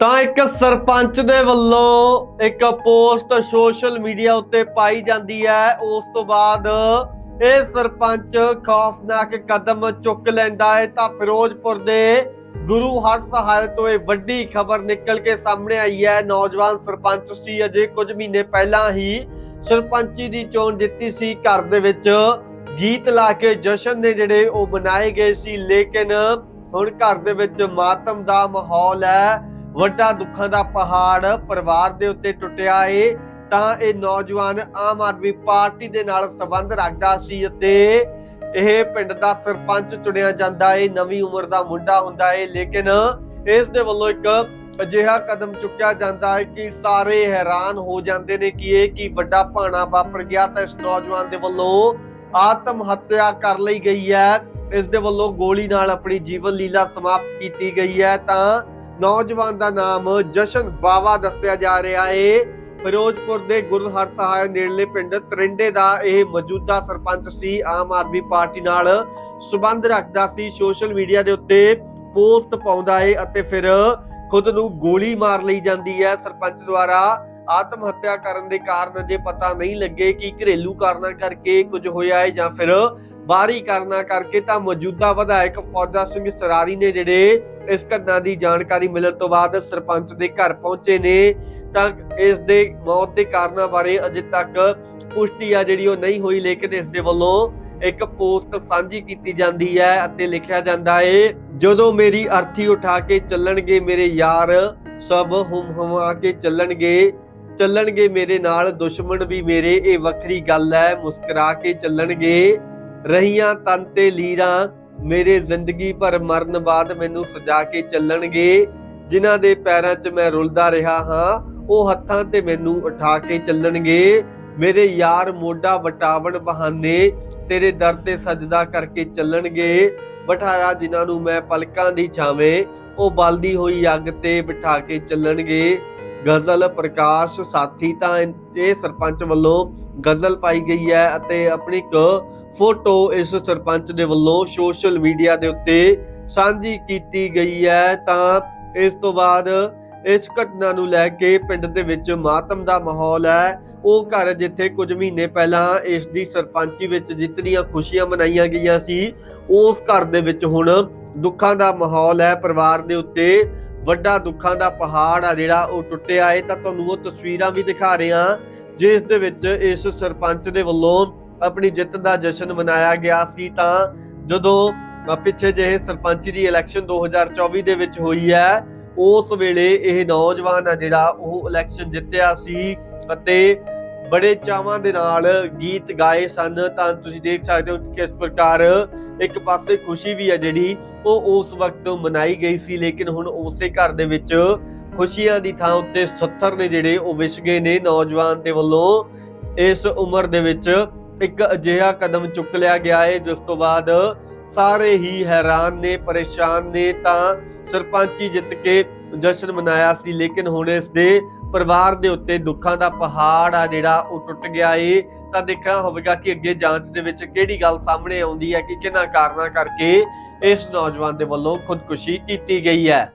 ਤਾਂ ਇੱਕ ਸਰਪੰਚ ਦੇ ਵੱਲੋਂ ਇੱਕ ਪੋਸਟ ਸੋਸ਼ਲ ਮੀਡੀਆ ਉੱਤੇ ਪਾਈ ਜਾਂਦੀ ਹੈ। ਉਸ ਤੋਂ ਬਾਅਦ ਇਹ ਸਰਪੰਚ ਖੌਫਨਾਕ ਕਦਮ ਚੁੱਕ ਲੈਂਦਾ ਹੈ। ਤਾਂ ਫਿਰੋਜ਼ਪੁਰ ਦੇ ਗੁਰੂ ਹਰ ਸਹਾਇ ਤੋਂ ਇਹ ਵੱਡੀ ਖਬਰ ਨਿਕਲ ਕੇ ਸਾਹਮਣੇ ਆਈ ਹੈ। ਨੌਜਵਾਨ ਸਰਪੰਚ ਸੀ। ਅਜੇ ਕੁਝ ਮਹੀਨੇ ਪਹਿਲਾਂ ਹੀ ਸਰਪੰਚੀ ਦੀ ਚੋਣ ਜਿੱਤੀ ਸੀ। ਘਰ ਦੇ ਵਿੱਚ ਗੀਤ ਲਾ ਕੇ ਜਸ਼ਨ ਨੇ ਜਿਹੜੇ ਉਹ ਮਨਾਏ ਗਏ ਸੀ। ਲੇਕਿਨ ਹੁਣ ਘਰ ਦੇ ਵਿੱਚ ਮਾਤਮ ਦਾ ਮਾਹੌਲ ਹੈ। ਵੱਡਾ ਦੁੱਖਾਂ ਦਾ ਪਹਾੜ ਪਰਿਵਾਰ ਦੇ ਉੱਤੇ ਟੁੱਟਿਆ ਏ, ਤਾਂ ਇਹ ਨੌਜਵਾਨ ਆਮ ਆਦਮੀ ਪਾਰਟੀ ਦੇ ਨਾਲ ਸੰਬੰਧ ਰੱਖਦਾ ਸੀ ਅਤੇ ਇਹ ਪਿੰਡ ਦਾ ਸਰਪੰਚ ਚੁਣਿਆ ਜਾਂਦਾ ਏ, ਨਵੀਂ ਉਮਰ ਦਾ ਮੁੰਡਾ ਹੁੰਦਾ ਏ, ਲੇਕਿਨ ਇਸ ਦੇ ਵੱਲੋਂ ਇੱਕ ਅਜਿਹਾ ਕਦਮ ਚੁੱਕਿਆ ਜਾਂਦਾ ਹੈ ਕਿ ਸਾਰੇ ਹੈਰਾਨ ਹੋ ਜਾਂਦੇ ਨੇ ਕਿ ਇਹ ਕੀ ਵੱਡਾ ਭਾਣਾ ਵਾਪਰ ਗਿਆ, ਤਾਂ ਇਸ ਨੌਜਵਾਨ ਦੇ ਵੱਲੋਂ ਆਤਮ ਹੱਤਿਆ ਕਰ ਲਈ ਗਈ ਹੈ। ਇਸ ਦੇ ਵੱਲੋਂ ਗੋਲੀ ਨਾਲ ਆਪਣੀ ਜੀਵਨ ਲੀਲਾ ਸਮਾਪਤ ਕੀਤੀ ਗਈ ਹੈ, ਤਾਂ ਨੌਜਵਾਨ ਦਾ ਨਾਮ ਜਸ਼ਨ ਬਾਵਾ ਦੱਸਿਆ ਜਾ ਰਿਹਾ ਏ। ਫਿਰੋਜ਼ਪੁਰ ਦੇ ਗੁਰੂ ਹਰਸਹਾਇ ਨੇੜਲੇ ਪਿੰਡ ਤਰਿੰਡੇ ਦਾ ਇਹ ਮੌਜੂਦਾ ਸਰਪੰਚ ਸੀ। ਆਮ ਆਦਮੀ ਪਾਰਟੀ ਨਾਲ ਸਬੰਧ ਰੱਖਦਾ ਸੀ। ਸੋਸ਼ਲ ਮੀਡੀਆ ਦੇ ਉੱਤੇ ਪੋਸਟ ਪਾਉਂਦਾ ਏ ਅਤੇ ਫਿਰ ਖੁਦ ਨੂੰ ਗੋਲੀ ਮਾਰ ਲਈ ਜਾਂਦੀ ਹੈ। ਸਰਪੰਚ ਦੁਆਰਾ ਆਤਮ ਹੱਤਿਆ ਕਰਨ ਦੇ ਕਾਰਨ ਅਜੇ ਪਤਾ ਨਹੀਂ ਲੱਗੇ ਕਿ ਘਰੇਲੂ ਕਾਰਨਾਂ ਕਰਕੇ ਕੁਝ ਹੋਇਆ ਹੈ ਜਾਂ ਫਿਰ ਬਾਹਰੀ ਕਾਰਨਾਂ ਕਰਕੇ ਤਾਂ ਮੌਜੂਦਾ ਵਿਧਾਇਕ ਫੌਜਾ ਸਿੰਘ ਸਰਾਰੀ ਨੇ ਜਿਹੜੇ ਇਸ ਘਟਨਾ ਦੀ ਜਾਣਕਾਰੀ ਮਿਲਣ ਤੋਂ ਬਾਅਦ ਸਰਪੰਚ ਦੇ ਘਰ ਪਹੁੰਚੇ ਨੇ, ਤਾਂ ਇਸ ਦੇ ਮੌਤ ਦੇ ਕਾਰਨਾਂ ਬਾਰੇ ਅਜੇ ਤੱਕ ਪੁਸ਼ਟੀ ਆ ਜਿਹੜੀ ਉਹ ਨਹੀਂ ਹੋਈ, ਲੇਕਿਨ ਇਸ ਦੇ ਵੱਲੋਂ ਇੱਕ ਪੋਸਟ ਸਾਂਝੀ ਕੀਤੀ ਜਾਂਦੀ ਹੈ ਅਤੇ ਲਿਖਿਆ ਜਾਂਦਾ ਹੈ, ਜਦੋਂ ਮੇਰੀ ਅਰਥੀ ਉਠਾ ਕੇ ਚੱਲਣਗੇ ਮੇਰੇ ਯਾਰ, ਸਭ ਹੁਮ ਹੁਮਾ ਕੇ ਚੱਲਣਗੇ ਚੱਲਣਗੇ ਮੇਰੇ ਨਾਲ, ਦੁਸ਼ਮਣ ਵੀ ਮੇਰੇ, ਇਹ ਵੱਖਰੀ ਗੱਲ ਹੈ, ਮੁਸਕਰਾ ਕੇ ਚੱਲਣਗੇ, ਰਹੀਆਂ ਤਨ ਤੇ ਲੀਰਾਂ ਮੇਰੇ ਜ਼ਿੰਦਗੀ ਭਰ ਮਰਨ ਬਾਅਦ ਮੈਨੂੰ ਸਜਾ ਕੇ ਚੱਲਣਗੇ। ਜਿਨ੍ਹਾਂ ਦੇ ਪੈਰਾਂ 'ਚ ਮੈਂ ਰੁਲਦਾ ਰਿਹਾ ਹਾਂ, ਉਹ ਹੱਥਾਂ ਤੇ ਮੈਨੂੰ ਉਠਾ ਕੇ ਚੱਲਣਗੇ। ਮੇਰੇ ਯਾਰ ਮੋਢਾ ਵਟਾਵਣ ਬਹਾਨੇ ਤੇਰੇ ਦਰ ਤੇ ਸਜਦਾ ਕਰਕੇ ਚੱਲਣਗੇ। ਬਿਠਾਇਆ ਜਿਨ੍ਹਾਂ ਨੂੰ ਮੈਂ ਪਲਕਾਂ ਦੀ ਛਾਵੇਂ, ਉਹ ਬਲਦੀ ਹੋਈ ਅੱਗ ਤੇ ਬਿਠਾ ਕੇ ਚੱਲਣਗੇ। ਗਜ਼ਲ ਪ੍ਰਕਾਸ਼ ਸਾਥੀ ਤਾਂ ਇਹ ਸਰਪੰਚ ਵੱਲੋਂ ਗਜ਼ਲ ਪਾਈ ਗਈ ਹੈ ਅਤੇ ਆਪਣੀ ਇੱਕ ਫੋਟੋ ਇਸ ਸਰਪੰਚ ਦੇ ਵੱਲੋਂ ਸੋਸ਼ਲ ਮੀਡੀਆ ਦੇ ਉੱਤੇ ਸਾਂਝੀ ਕੀਤੀ ਗਈ ਹੈ। ਤਾਂ ਇਸ ਤੋਂ ਬਾਅਦ ਇਸ ਘਟਨਾ ਨੂੰ ਲੈ ਕੇ ਪਿੰਡ ਦੇ ਵਿੱਚ ਮਾਤਮ ਦਾ ਮਾਹੌਲ ਹੈ। ਉਹ ਘਰ ਜਿੱਥੇ ਕੁਝ ਮਹੀਨੇ ਪਹਿਲਾਂ ਇਸ ਦੀ ਸਰਪੰਚੀ ਵਿੱਚ ਜਿਤਨੀਆਂ ਖੁਸ਼ੀਆਂ ਮਨਾਈਆਂ ਗਈਆਂ ਸੀ, ਉਸ ਘਰ ਦੇ ਵਿੱਚ ਹੁਣ ਦੁੱਖਾਂ ਦਾ ਮਾਹੌਲ ਹੈ। ਪਰਿਵਾਰ ਦੇ ਉੱਤੇ ਵੱਡਾ ਦੁੱਖਾਂ ਦਾ ਪਹਾੜ ਆ ਜਿਹੜਾ ਉਹ ਟੁੱਟਿਆ ਏ, ਤਾਂ ਤੁਹਾਨੂੰ ਉਹ ਤਸਵੀਰਾਂ ਵੀ ਦਿਖਾ ਰਹੇ ਹਾਂ, ਜਿਸ ਦੇ ਵਿੱਚ ਇਸ ਸਰਪੰਚ ਦੇ ਵੱਲੋਂ ਆਪਣੀ ਜਿੱਤ ਦਾ ਜਸ਼ਨ ਮਨਾਇਆ ਗਿਆ ਸੀ। ਤਾਂ ਜਦੋਂ ਪਿੱਛੇ ਜਿਹੇ ਸਰਪੰਚੀ ਦੀ ਇਲੈਕਸ਼ਨ 2024 ਦੇ ਵਿੱਚ ਹੋਈ ਹੈ, ਉਸ ਵੇਲੇ ਇਹ ਨੌਜਵਾਨ ਆ ਜਿਹੜਾ ਉਹ ਇਲੈਕਸ਼ਨ ਜਿੱਤਿਆ ਸੀ ਅਤੇ ਬੜੇ ਚਾਵਾਂ ਦੇ ਨਾਲ ਗੀਤ ਗਾਏ ਸਨ। ਤਾਂ ਤੁਸੀਂ ਦੇਖ ਸਕਦੇ ਹੋ ਕਿ ਕਿਸ ਪ੍ਰਕਾਰ ਇੱਕ ਪਾਸੇ ਖੁਸ਼ੀ ਵੀ ਹੈ ਜਿਹੜੀ ਉਹ ਉਸ ਵਕਤ ਮਨਾਈ ਗਈ ਸੀ, ਲੇਕਿਨ ਹੁਣ ਉਸੇ ਘਰ ਦੇ ਵਿੱਚ ਖੁਸ਼ੀਆਂ ਦੀ ਥਾਂ ਉੱਤੇ 70 ਨੇ ਜਿਹੜੇ ਉਹ ਵਿਛ ਗਏ ਨੇ। ਨੌਜਵਾਨ ਦੇ ਵੱਲੋਂ ਇਸ ਉਮਰ ਦੇ ਵਿੱਚ ਇੱਕ ਅਜਿਹਾ ਕਦਮ ਚੁੱਕ ਲਿਆ ਗਿਆ ਹੈ, ਜਿਸ ਤੋਂ ਬਾਅਦ ਸਾਰੇ ਹੀ ਹੈਰਾਨ ਨੇ, ਪਰੇਸ਼ਾਨ ਨੇ। ਤਾਂ ਸਰਪੰਚੀ ਜਿੱਤ ਕੇ ਜਸ਼ਨ ਮਨਾਇਆ ਸੀ, ਲੇਕਿਨ ਹੁਣ ਇਸ ਦੇ ਪਰਿਵਾਰ ਦੇ ਉੱਤੇ ਦੁੱਖਾਂ ਦਾ ਪਹਾੜ ਆ ਜਿਹੜਾ, ਉਹ ਟੁੱਟ ਗਿਆ ਏ। ਤਾਂ ਦੇਖਣਾ ਹੋਵੇਗਾ ਕਿ ਅੱਗੇ ਜਾਂਚ ਦੇ ਵਿੱਚ ਕਿਹੜੀ ਗੱਲ ਸਾਹਮਣੇ ਆਉਂਦੀ ਹੈ, ਕਿ ਕਿਹਨਾਂ ਕਾਰਨਾਂ ਕਰਕੇ ਇਸ ਨੌਜਵਾਨ ਦੇ ਵੱਲੋਂ ਖੁਦਕੁਸ਼ੀ ਕੀਤੀ ਗਈ ਹੈ।